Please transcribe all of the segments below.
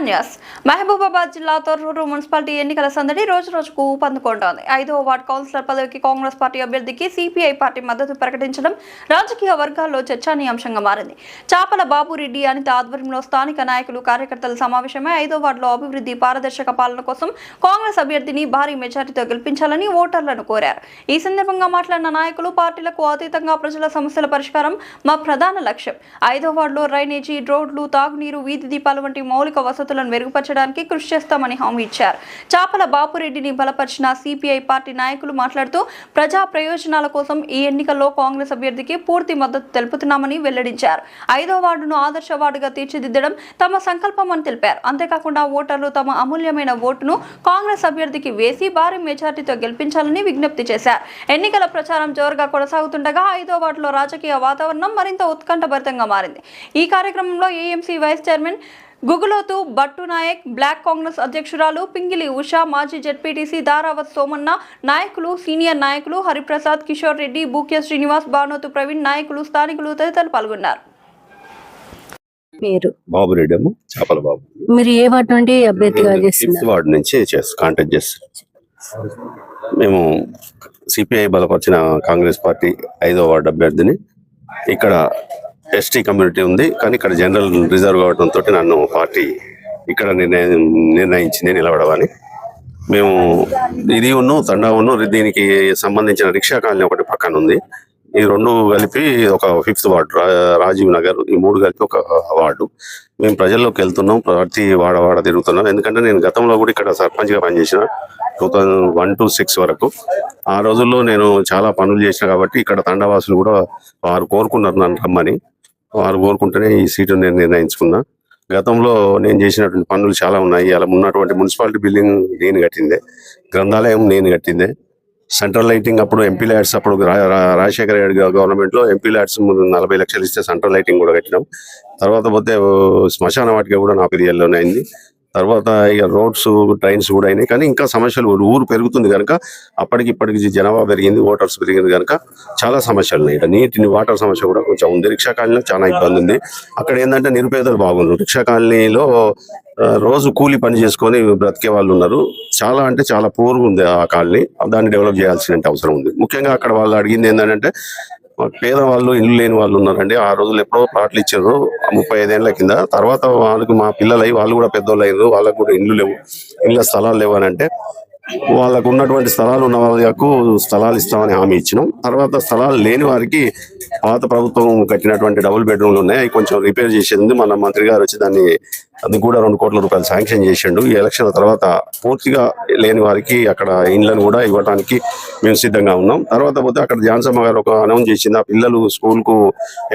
News. Mahabubabad జిల్లా Thorrur municipality ఎన్నికల సందడి రోజు రోజుకు ఊపందుకుంటోంది. ఐదవ వార్డు కౌన్సిలర్ పదవికి కాంగ్రెస్ పార్టీ అభ్యర్థికి సిపిఐ పార్టీ మద్దతు ప్రకటించడం రాజకీయ వర్గాల్లో చర్చానీయాంశంగా మారింది. చాపల బాబురెడ్డి అనిత ఆధ్వర్యంలో స్థానిక నాయకులు కార్యకర్తల సమావేశమై ఐదో వార్డులో అభివృద్ధి పారదర్శక పాలన కోసం కాంగ్రెస్ అభ్యర్థిని భారీ మెజార్టీతో గెలిపించాలని ఓటర్లను కోరారు. ఈ సందర్భంగా మాట్లాడిన నాయకులు పార్టీలకు అతీతంగా ప్రజల సమస్యల పరిష్కారం మా ప్రధాన లక్ష్యం. ఐదో వార్డులో డ్రైనేజీ రోడ్లు తాగునీరు వీధి దీపాలు వంటి మౌలిక వసతులను మెరుగుపరచడం మెరుగుపరచడానికి కృషి చేస్తామని హామీ ఇచ్చారు. చాపల బాపురెడ్డిని బలపరిచిన సిపిఐ పార్టీ నాయకులు మాట్లాడుతూ ప్రజా ప్రయోజనాల కోసం ఈ ఎన్నికల్లో కాంగ్రెస్ అభ్యర్థికి పూర్తి మద్దతు తెలుపుతున్నామని వెల్లడించారు. ఐదో వార్డును ఆదర్శ వార్డుగా తీర్చిదిద్దడం తమ సంకల్పం అని తెలిపారు. అంతేకాకుండా ఓటర్లు తమ అమూల్యమైన ఓటును కాంగ్రెస్ అభ్యర్థికి వేసి భారీ మెజార్టీతో గెలిపించాలని విజ్ఞప్తి చేశారు. ఎన్నికల ప్రచారం జోరుగా కొనసాగుతుండగా ఐదో వార్డులో రాజకీయ వాతావరణం మరింత ఉత్కంఠభరితంగా మారింది. ఈ కార్యక్రమంలో AMC vice chairman Guguloth Battu Naik block Congress అధ్యక్షురాలు పింగిలి ఉషా మాజీ జెడ్పీటీసీ దారావత్ సోమన్న నాయకులు సీనియర్ నాయకులు హరిప్రసాద్ కిషోర్ రెడ్డి బూక్య శ్రీనివాస్ బానోతు ప్రవీణ్ నాయకులు స్థానికులు తదితరులు పాల్గొన్నారు. మీరు? బాబు చేపల బాబు. మీరు ఏ వాటి నుండి అభ్యర్థిగా ఫిఫ్త్ చేస్తున్నారు? వార్డు నుంచి చేస్తాం కాంటాక్ట్ చేస్తాం మేము సిపిఐ బలపరిచిన కాంగ్రెస్ పార్టీ ఐదో వార్డు అభ్యర్థిని. ఇక్కడ ఎస్టీ కమ్యూనిటీ ఉంది కానీ ఇక్కడ జనరల్ రిజర్వ్ కావడంతో నన్ను పార్టీ ఇక్కడ నిర్ణయం నిర్ణయించింది నిలబడమని. మేము ఇది ఉన్ను తండా ఉన్ను దీనికి సంబంధించిన రిక్షా కాలనీ ఒకటి పక్కన ఉంది. ఈ రెండు కలిపి ఒక ఫిఫ్త్ వార్డు రా- రాజీవ్ నగర్ ఈ మూడు కలిపి ఒక వార్డు. మేము ప్రజల్లోకి వెళ్తున్నాం ప్రతి వాడ వాడ తిరుగుతున్నాం. ఎందుకంటే నేను గతంలో కూడా ఇక్కడ సర్పంచ్గా పనిచేసిన two thousand one to six వరకు. ఆ రోజుల్లో నేను చాలా పనులు చేసిన కాబట్టి ఇక్కడ తండవాసులు కూడా వారు కోరుకున్నారు నన్ను రమ్మని. వారు కోరుకుంటేనే ఈ సీటు నేను నిర్ణయించుకున్నా. గతంలో నేను చేసినటువంటి పనులు చాలా ఉన్నాయి. అలా ఉన్నటువంటి మున్సిపాలిటీ బిల్డింగ్ నేను కట్టిందే గ్రంథాలయం నేను కట్టిందే. సెంట్రల్ లైటింగ్ అప్పుడు ఎంపీ ల్యాడ్స్ అప్పుడు రాజశేఖర రెడ్డి గవర్నమెంట్లో ఎంపీ ల్యాడ్స్ నలభై లక్షలు ఇస్తే సెంట్రల్ లైటింగ్ కూడా కట్టినాం. తర్వాత పోతే శ్మశాన వాటిక కూడా నా పీరియడ్లోనే అయింది. తర్వాత ఇక రోడ్స్ ట్రైన్స్ కూడా అయినాయి. కానీ ఇంకా సమస్యలు ఊరు- పెరుగుతుంది కనుక అప్పటికి ఇప్పటికి జనాభా పెరిగింది ఓటర్స్ పెరిగింది కనుక చాలా సమస్యలు ఉన్నాయి. నీటిని వాటర్ సమస్య కూడా కొంచెం ఉంది. రిక్షా కాలనీలో చాలా ఇబ్బంది ఉంది. అక్కడ ఏంటంటే నిరుపేదలు బాగున్నారు. రిక్షా కాలనీలో రోజు కూలి పని చేసుకొని బ్రతికే వాళ్ళు ఉన్నారు. చాలా అంటే చాలా పూర్గా ఉంది ఆ కాలనీ. దాన్ని డెవలప్ చేయాల్సిన అవసరం ఉంది. ముఖ్యంగా అక్కడ వాళ్ళు అడిగింది ఏంటంటే పేదవాళ్ళు ఇల్లు లేని వాళ్ళు ఉన్నారండి. ఆ రోజులు ఎప్పుడో ప్లాట్లు ఇచ్చారు. ముప్పై ఐదేళ్ళ కింద. తర్వాత వాళ్ళకి మా పిల్లలు వాళ్ళు కూడా పెద్దోళ్ళు అయ్యారు. వాళ్ళకు కూడా ఇల్లు లేవు ఇళ్ళ స్థలాలు లేవు అని అంటే వాళ్ళకు ఉన్నటువంటి స్థలాలు ఉన్న వాళ్ళకు స్థలాలు ఇస్తామని హామీ ఇచ్చినాం. తర్వాత స్థలాలు లేని వారికి పాత ప్రభుత్వం కట్టినటువంటి డబుల్ బెడ్రూమ్లు ఉన్నాయి. అవి కొంచెం రిపేర్ చేసింది. మన మంత్రి గారు వచ్చి దాన్ని అది కూడా రెండు కోట్ల రూపాయలు శాంక్షన్ చేసిండు. ఈ ఎలక్షన్ తర్వాత పూర్తిగా లేని వారికి అక్కడ ఇండ్లను కూడా ఇవ్వడానికి మేము సిద్ధంగా ఉన్నాం. తర్వాత పోతే అక్కడ జాన్సమ్మ గారు ఒక అనౌన్స్ చేసింది. ఆ పిల్లలు స్కూల్కు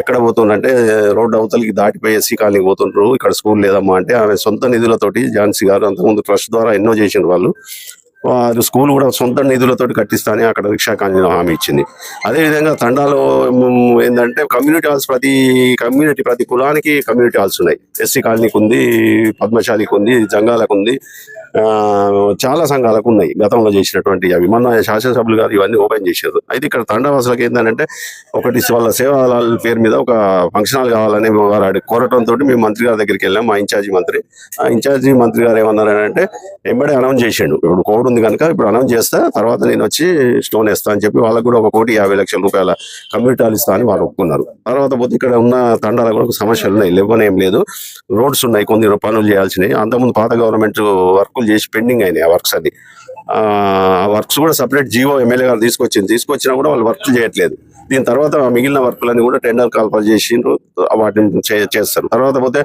ఎక్కడ పోతుండంటే రోడ్డు అవతలికి దాటిపోయి ఎస్సీ కాలనీకి పోతుండ్రు. ఇక్కడ స్కూల్ లేదమ్మా అంటే ఆమె సొంత నిధులతోటి ఝాన్సీ గారు అంతకుముందు ట్రస్ట్ ద్వారా ఎన్నో చేసిండ్రు వాళ్ళు. స్కూల్ కూడా సొంత నిధులతో కట్టిస్తానని అక్కడ రిక్షా కాలనీలో హామీ ఇచ్చింది. అదేవిధంగా తండాలో ఏంటంటే కమ్యూనిటీ హాల్స్ ప్రతి కమ్యూనిటీ ప్రతి కులానికి కమ్యూనిటీ హాల్స్ ఉన్నాయి. ఎస్సీ కాలనీకి ఉంది పద్మశాలికి ఉంది జంగాలకు ఉంది. చాలా సంఘాలకు ఉన్నాయి. గతంలో చేసినటువంటి అవి. మొన్న శాసనసభ్యులు గారు ఇవన్నీ ఓపెన్ చేశారు. అయితే ఇక్కడ తండావాసులకు ఏంటంటే ఒకటి వాళ్ళ సేవల పేరు మీద ఒక ఫంక్షన్ హాల్ కావాలని వారు కోరటంతో మేము మంత్రి గారి దగ్గరికి వెళ్ళాం మా ఇన్ఛార్జి మంత్రి. ఆ ఇన్ఛార్జి మంత్రి గారు ఏమన్నారంటే ఎంబడే అనౌన్స్ చేసిండు. ఇప్పుడు కోడ్ ఉంది కనుక ఇప్పుడు అనౌన్స్ చేస్తా తర్వాత నేను వచ్చి స్టోన్ వేస్తా అని చెప్పి వాళ్ళకు కూడా ఒక కోటి యాభై లక్షల రూపాయల కమ్యూనిటీ ఇస్తా అని వాళ్ళు ఒప్పుకున్నారు. తర్వాత పోతే ఇక్కడ ఉన్న తండాలకు కూడా సమస్యలు ఉన్నాయి. లేవనేం ఏం లేదు. రోడ్స్ ఉన్నాయి. కొన్ని పనులు చేయాల్సినవి. అంతకుముందు పాత గవర్నమెంట్ వర్కులు చేసి పెండింగ్ అయినాయి ఆ వర్క్స్ అది ఆ వర్క్స్ కూడా సపరేట్ జీవో ఎమ్మెల్యే గారు తీసుకొచ్చింది. తీసుకొచ్చినా కూడా వాళ్ళు వర్క్ చేయట్లేదు. దీని తర్వాత మిగిలిన వర్కులన్నీ కూడా టెండర్ కాల్పల్ చేసిండ్రు వాటిని చే- చేస్తారు. తర్వాత పోతే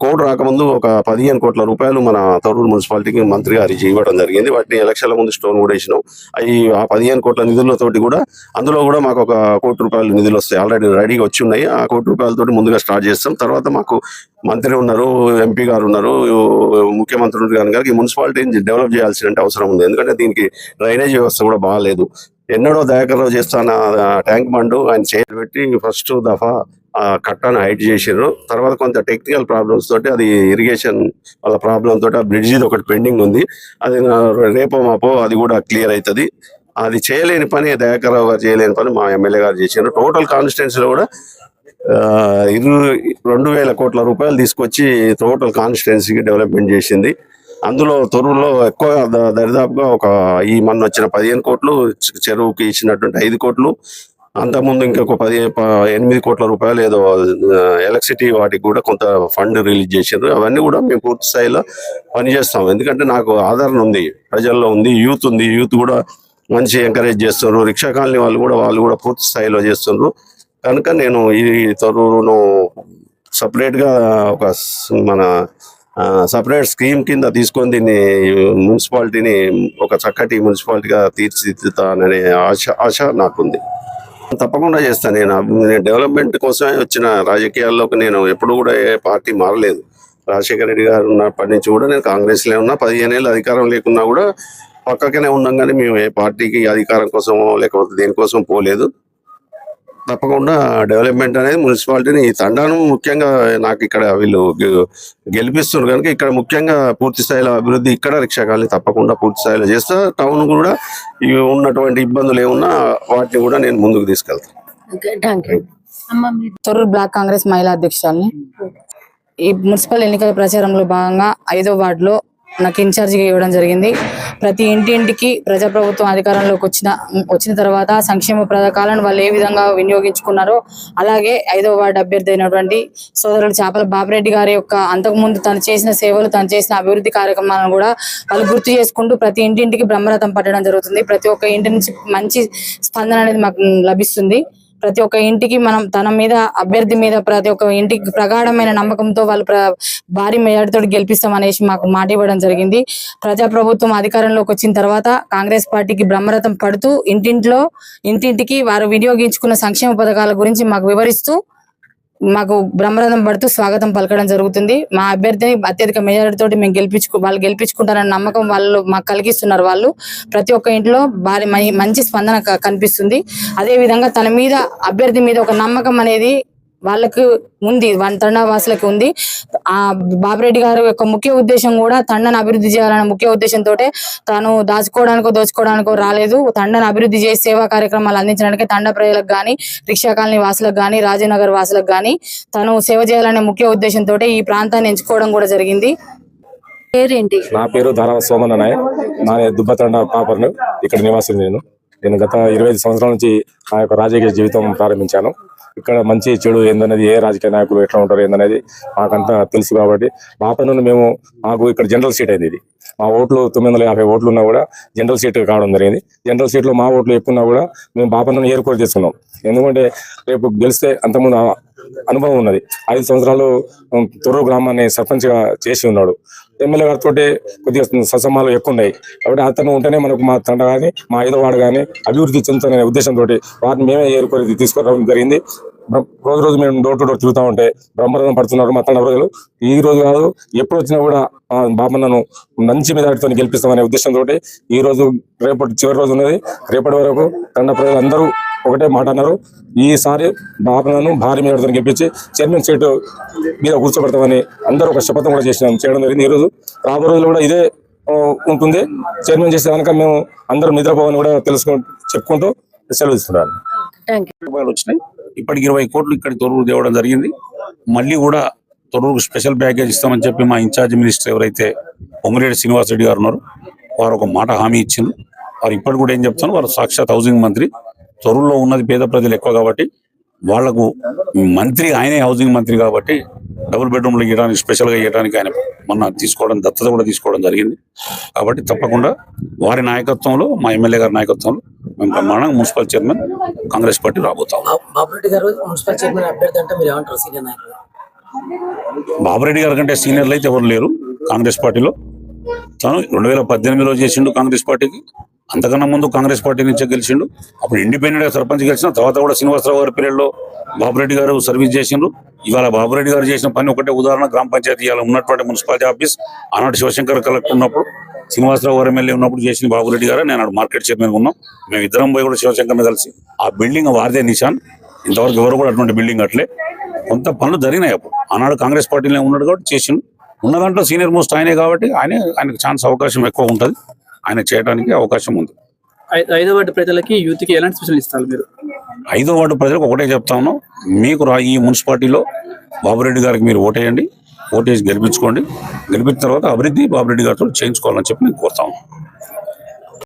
కోడ్ రాకముందు ఒక పదిహేను కోట్ల రూపాయలు మన తరూరు మున్సిపాలిటీకి మంత్రి గారి ఇవ్వడం జరిగింది. వాటిని ఎలక్షన్ల ముందు స్టోన్ కూడా వేసినాం. అవి ఆ పదిహేను కోట్ల నిధులతోటి కూడా అందులో కూడా మాకు ఒక కోటి రూపాయలు నిధులు వస్తాయి. ఆల్రెడీ రెడీగా వచ్చి ఉన్నాయి. ఆ కోటి రూపాయలతోటి ముందుగా స్టార్ట్ చేస్తాం. తర్వాత మాకు మంత్రి ఉన్నారు ఎంపీ గారు ఉన్నారు ముఖ్యమంత్రి గారు గారికి మున్సిపాలిటీని డెవలప్ చేయాల్సిన అవసరం ఉంది. ఎందుకంటే దీనికి డ్రైనేజ్ వ్యవస్థ కూడా బాగాలేదు. ఎన్నడో దయాకర్రావు చేస్తాన ట్యాంక్ బండు ఆయన చేతి పెట్టి ఫస్ట్ దఫా ఆ కట్టను హైట్ చేసారు తర్వాత కొంత టెక్నికల్ ప్రాబ్లమ్స్ తోటి అది ఇరిగేషన్ వాళ్ళ ప్రాబ్లం తోటి ఆ బ్రిడ్జి ఒకటి పెండింగ్ ఉంది. అది రేపో మాపో అది కూడా క్లియర్ అవుతుంది అది చేయలేని పని దయాకర్రావు గారు చేయలేని పని మా ఎమ్మెల్యే గారు చేశారు టోటల్ కాన్స్టిట్యున్సీలో కూడా ఇరు రెండు వేల కోట్ల రూపాయలు తీసుకొచ్చి టోటల్ కాన్స్టిట్యున్సీకి డెవలప్మెంట్ చేసింది. అందులో తొరువులో ఎక్కువ దరిదాపుగా ఒక ఈ మొన్న వచ్చిన పదిహేను కోట్లు చెరువుకి ఇచ్చినటువంటి ఐదు కోట్లు అంతకుముందు ఇంకొక పది ఎనిమిది కోట్ల రూపాయలు ఏదో ఎలక్ట్రిసిటీ వాటికి కూడా కొంత ఫండ్ రిలీజ్ చేశారు అవన్నీ కూడా మేము పూర్తి స్థాయిలో పనిచేస్తాం. ఎందుకంటే నాకు ఆదరణ ఉంది. ప్రజల్లో ఉంది యూత్ ఉంది. యూత్ కూడా మంచి ఎంకరేజ్ చేస్తున్నారు. రిక్షా కాలనీ వాళ్ళు కూడా వాళ్ళు కూడా పూర్తి స్థాయిలో చేస్తున్నారు. కనుక నేను ఈ తొర్రూరును సపరేట్గా ఒక మన సపరేట్ స్కీమ్ కింద తీసుకొని దీన్ని మున్సిపాలిటీని ఒక చక్కటి మున్సిపాలిటీగా తీర్చిదిద్దుతాననే ఆశ ఆశ నాకుంది. తప్పకుండా చేస్తాను నేను. నేను డెవలప్మెంట్ కోసమే వచ్చిన రాజకీయాల్లోకి నేను ఎప్పుడు కూడా ఏ పార్టీ మారలేదు. రాజశేఖర రెడ్డి గారు ఉన్నప్పటి నుంచి కూడా నేను కాంగ్రెస్లో ఉన్నా. పదిహేను ఏళ్ళు అధికారం లేకున్నా కూడా పక్కకనే ఉన్నాం కానీ మేము ఏ పార్టీకి అధికారం కోసమో లేకపోతే దేనికోసం పోలేదు. తప్పకుండా డెవలప్మెంట్ అనేది మున్సిపాలిటీని ఈ తండాను ముఖ్యంగా నాకు ఇక్కడ వీళ్ళు గె- గెలిపిస్తున్నారు. కనుక ఇక్కడ ముఖ్యంగా పూర్తి స్థాయిలో అభివృద్ధి ఇక్కడ రిక్షా కాలనీ తప్పకుండా పూర్తి స్థాయిలో చేస్తా టౌన్ కూడా ఉన్నటువంటి ఇబ్బందులు ఏమున్నా వాటిని కూడా నేను ముందుకు తీసుకెళ్తాను తొర్రూరు బ్లాక్ కాంగ్రెస్ మహిళా అధ్యక్షురాలని. ఈ మున్సిపల్ ఎన్నికల ప్రచారంలో భాగంగా ఐదో వార్డులో నాకు ఇన్ఛార్జిగా ఇవ్వడం జరిగింది. ప్రతి ఇంటి ఇంటికి ప్రజాప్రభుత్వం అధికారంలోకి వచ్చిన వచ్చిన తర్వాత సంక్షేమ పథకాలను వాళ్ళు ఏ విధంగా వినియోగించుకున్నారో అలాగే ఐదో వార్డు అభ్యర్థి అయినటువంటి సోదరుడు చేపల బాపిరెడ్డి గారి యొక్క అంతకుముందు తను చేసిన సేవలు తను చేసిన అభివృద్ధి కార్యక్రమాలను కూడా వాళ్ళు గుర్తు చేసుకుంటూ ప్రతి ఇంటింటికి బ్రహ్మరథం పట్టడం జరుగుతుంది. ప్రతి ఒక్క ఇంటి నుంచి మంచి స్పందన అనేది మాకు లభిస్తుంది. ప్రతి ఒక్క ఇంటికి మనం తన మీద అభ్యర్థి మీద ప్రతి ఒక్క ఇంటికి ప్రగాఢమైన నమ్మకంతో వాళ్ళు ప్ర భారీ మెజార్టీతో గెలిపిస్తాం అనేసి మాకు మాట ఇవ్వడం జరిగింది. ప్రజాప్రభుత్వం అధికారంలోకి వచ్చిన తర్వాత కాంగ్రెస్ పార్టీకి బ్రహ్మరథం పడుతూ ఇంటింట్లో ఇంటింటికి వారు వినియోగించుకున్న సంక్షేమ పథకాల గురించి మాకు వివరిస్తూ మాకు బ్రహ్మరథం పడుతూ స్వాగతం పలకడం జరుగుతుంది. మా అభ్యర్థిని అత్యధిక మెజారిటీతో తోటి మేము గెలిపించుకు వాళ్ళు గెలిపించుకుంటారన్న నమ్మకం వాళ్ళు మాకు కలిగిస్తున్నారు వాళ్ళు. ప్రతి ఒక్క ఇంట్లో భారీ మంచి స్పందన కనిపిస్తుంది. అదే విధంగా తన మీద అభ్యర్థి మీద ఒక నమ్మకం అనేది వాళ్ళకు ఉంది వన్ తండా వాసులకు ఉంది. ఆ బాబిరెడ్డి గారి యొక్క ముఖ్య ఉద్దేశం కూడా తండను అభివృద్ధి చేయాలనే ముఖ్య ఉద్దేశంతో తాను దాచుకోవడానికో దోచుకోవడానికో రాలేదు. తండను అభివృద్ధి చేసి సేవా కార్యక్రమాలు అందించడానికి తండ ప్రజలకు గాని రిక్షా కాలనీ వాసులకు గాని రాజనగర్ వాసులకు గాని తను సేవ చేయాలనే ముఖ్య ఉద్దేశంతో ఈ ప్రాంతాన్ని ఎంచుకోవడం కూడా జరిగింది. పేరేంటి? నా పేరు ధారావ సోమన్న నాయక్. నా దుబ్బతండ పాపర్ను ఇక్కడ నివాసం నేను. నేను గత ఇరవై సంవత్సరాల నుంచి నా యొక్క రాజకీయ జీవితం ప్రారంభించాను. ఇక్కడ మంచి చెడు ఏందనేది ఏ రాజకీయ నాయకులు ఎట్లా ఉంటారు ఏందనేది మాకంతా తెలుసు కాబట్టి బాపను మేము మాకు ఇక్కడ జనరల్ సీట్ అయింది ఇది. మా ఓట్లు తొమ్మిది వందల యాభై ఓట్లు ఉన్నా కూడా జనరల్ సీట్ కావడం జరిగింది. జనరల్ సీట్లో మా ఓట్లు ఎక్కువన్నా కూడా మేము బాపన్నను ఏర్పాటు చేసుకున్నాం ఎందుకంటే రేపు గెలిస్తే అంతకుముందు అనుభవం ఉన్నది. ఐదు సంవత్సరాలు ఉం, గ్రామాన్ని సర్పంచ్గా చేసి ఉన్నాడు. ఎమ్మెల్యే గారితో కొద్దిగా ససమాలు ఎక్కువ ఉన్నాయి కాబట్టి అతను ఉంటేనే మనకు మా తండ కానీ మా ఐదవాడు కానీ అభివృద్ధి చెందుతున్న ఉద్దేశంతో వాటిని మేమే ఏరుకొని తీసుకురావడం జరిగింది. రోజు రోజు మేము డోర్ టు డోర్ తిరుగుతా ఉంటే బ్రహ్మరథం పడుతున్నారు మా తండ ప్రజలు ఈ రోజు కాదు ఎప్పుడు వచ్చినా కూడా ఆ బాబన్నను మంచి మెజార్టీతో గెలిపిస్తామనే ఉద్దేశంతో ఈ రోజు రేపటి చివరి రోజు ఉన్నది. రేపటి వరకు తండ ప్రజలందరూ ఒకటే మాట అన్నారు. ఈసారి బాబన్నను భారీ మెజార్టీతో గెలిపించి చైర్మన్ సీటు మీద కూర్చోబెడతామని అందరూ ఒక శపథం కూడా చేసినాం చేయడం జరిగింది ఈ రోజు. రాబో రోజులు కూడా ఇదే ఉంటుంది. చైర్మన్ చేసే కనుక మేము అందరం నిద్రపోవని కూడా తెలుసుకు చెప్పుకుంటూ సెలవు రూపాయలు వచ్చినాయి. ఇప్పటికి ఇరవై కోట్లు ఇక్కడ తొర్రూరు తేవడం జరిగింది. మళ్ళీ కూడా తొర్రూరుకు స్పెషల్ ప్యాకేజ్ ఇస్తామని చెప్పి మా ఇన్ఛార్జ్ మినిస్టర్ ఎవరైతే పొంగిరెడ్డి శ్రీనివాస్ రెడ్డి గారు ఉన్నారు వారు ఒక మాట హామీ ఇచ్చిండ్రు. వారు ఇప్పటి కూడా ఏం చెప్తాను వారు సాక్షాత్ హౌసింగ్ మంత్రి. తొర్రూరులో ఉన్నది పేద ప్రజలు ఎక్కువ కాబట్టి వాళ్ళకు మంత్రి ఆయనే హౌసింగ్ మంత్రి కాబట్టి డబుల్ బెడ్రూమ్లు ఇవ్వడానికి స్పెషల్గా ఇవ్వడానికి ఆయన మొన్న తీసుకోవడం దత్తత కూడా తీసుకోవడం జరిగింది. కాబట్టి తప్పకుండా వారి నాయకత్వంలో మా ఎమ్మెల్యే గారి నాయకత్వంలో మేము బ్రహ్మాండంగా మున్సిపల్ చైర్మన్ కాంగ్రెస్ పార్టీ రాబోతాం. బాబురెడ్డి గారు మున్సిపల్ చైర్మన్ అభ్యర్థి అంటే మీరు ఏమంటారు? సీనియర్ నాయకులు. బాబురెడ్డి గారి కంటే సీనియర్లు అయితే ఎవరు లేరు కాంగ్రెస్ పార్టీలో. తను రెండు వేల పద్దెనిమిదిలో చేసిండు కాంగ్రెస్ పార్టీకి అంతకన్నా ముందు కాంగ్రెస్ పార్టీ నుంచే గెలిచిండు. అప్పుడు ఇండిపెండెంట్గా సర్పంచ్ గెలిచిన తర్వాత కూడా శ్రీనివాసరావు గారి పీరియడ్లో బాబురెడ్డి గారు సర్వీస్ చేసిండ్రు. ఇవాళ బాబురెడ్డి గారు చేసిన పని ఒకటే ఉదాహరణ గ్రామ పంచాయతీ ఇవాళ ఉన్నటువంటి మున్సిపాలిటీ ఆఫీస్ ఆనాడు శివశంకర్ కలెక్టర్ ఉన్నప్పుడు శ్రీనివాసరావు గారు ఎమ్మెల్యే ఉన్నప్పుడు చేసిన బాబురెడ్డి గారు నేను మార్కెట్ చైర్మన్ ఉన్నాం. మేము ఇద్దరం పోయి కూడా శివశంకర్ని కలిసి ఆ బిల్డింగ్ వారిదే నిశాన్. ఇంతవరకు ఎవరు కూడా అటువంటి బిల్డింగ్ అట్లే కొంత పనులు జరిగినాయి అప్పుడు. ఆనాడు కాంగ్రెస్ పార్టీలో ఉన్నాడు కాబట్టి చేసిండు. ఉన్న దాంట్లో సీనియర్ మోస్ట్ ఆయనే కాబట్టి ఆయనే ఆయనకు ఛాన్స్ అవకాశం ఎక్కువ ఉంటుంది. ఆయన చేయడానికి అవకాశం ఉంది. ఐదో వార్డు ప్రజలకి యూత్కి ఎలాంటి స్పెషల్ ఇస్తారు మీరు? ఐదో వార్డు ప్రజలకు ఒకటే చెప్తా ఉన్నాం. మీకు రా ఈ మున్సిపాలిటీలో బాబురెడ్డి గారికి మీరు ఓటేయండి. ఓటేసి గెలిపించుకోండి. గెలిపించిన తర్వాత అభివృద్ధి బాబురెడ్డి గారితో చేయించుకోవాలని చెప్పి నేను కోరుతా ఉన్నాను